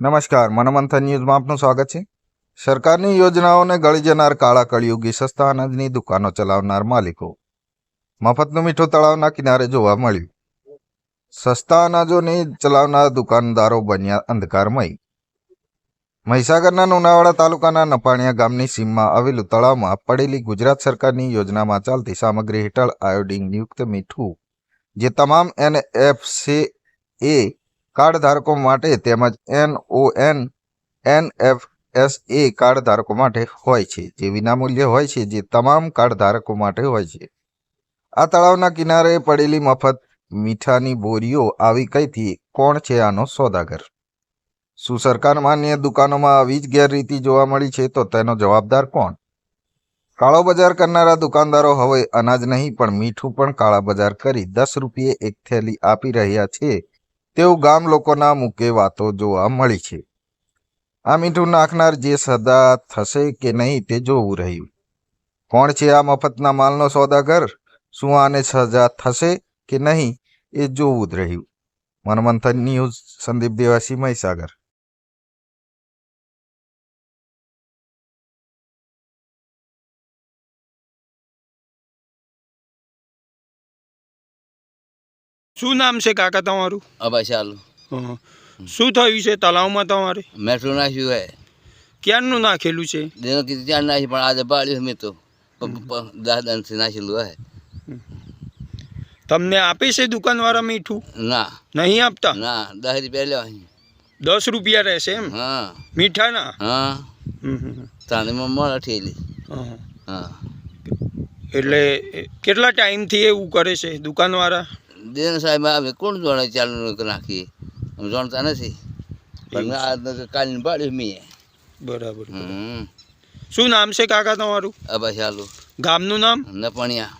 નમસ્કાર, મનમંથન ન્યૂઝમાં આપનું સ્વાગત છે. સરકારની યોજનાઓને ગળી જનાર કાળા કળિયુગી સસ્તા અનાજની દુકાનો ચલાવનાર માલિકો. મફતનું મીઠું તળાવના કિનારે જોવા મળ્યું. સસ્તા અનાજોની ચલાવનાર દુકાનદારો બન્યા અંધકારમય. મહીસાગરના લુણાવાડા તાલુકાના નપાણિયા ગામની સીમમાં આવેલું તળાવમાં પડેલી ગુજરાત સરકારની યોજનામાં ચાલતી સામગ્રી હેઠળ આયોડિન યુક્ત મીઠું, જે તમામ એનએફસી એ કાર્ડ ધારકો માટે તેમજ એનઓએન એનએફએસએ કાર્ડ ધારકો માટે હોય છે. જે વિનામૂલ્ય હોય છે, જે તમામ કાર્ડ ધારકો માટે હોય છે. આ તળાવના કિનારે પડેલી મફત મીઠાની બોરીઓ આવી કઈથી? કોણ છે આનો સોદાગર? શું સરકાર માન્ય દુકાનોમાં આવી જ ગેરરીતિ જોવા મળી છે? તો તેનો જવાબદાર કોણ? કાળો બજાર કરનારા દુકાનદારો હવે અનાજ નહીં, પણ મીઠું પણ કાળા બજાર કરી દસ રૂપિયે એક થેલી આપી રહ્યા છે. તેવું ગામ લોકોના મુકે વાતો જોવા મળી છે. આ મીઠું નાખનાર જે સદા થશે કે નહીં તે જોવું રહ્યું. કોણ છે આ મફતના માલનો સોદાગર? શું આને સજા થશે કે નહીં એ જોવું જ રહ્યું. મનમંથન ન્યૂઝ સંદીપ દેવાસી મહીસાગર. શું નામ છે કાકા તમારું? અબા ચાલુ. શું થયું છે તળાવમાં તમારે? મેટ્રો નાખ્યું હે? ક્યારનું નાખેલું છે? દિનો કીધું ત્યાં નાખ્યું પણ આજે પાડ્યું મેં તો. દસ દાનથી નાખેલું હે. તમને આપે છે દુકાનવાળા મીઠું? ના. નહીં આપતા? ના દસ રૂપિયા લેવા. દસ રૂપિયા રહેશે એમ? હા. મીઠાના? હા. તાને. મળે ઠેલી હા. એટલે કેટલા ટાઈમથી એવું કરે છે દુકાનવાળા? દિન સાહેબ આવે કોણ જોડે ચાલુ નાખીએ અમે જાણતા નથી. પણ આ કાલની પાડ્યું મેં. બરાબર હમ. શું નામ છે કાકા તમારું? અભાઈ ચાલુ ગામનું નામ? નપણિયા.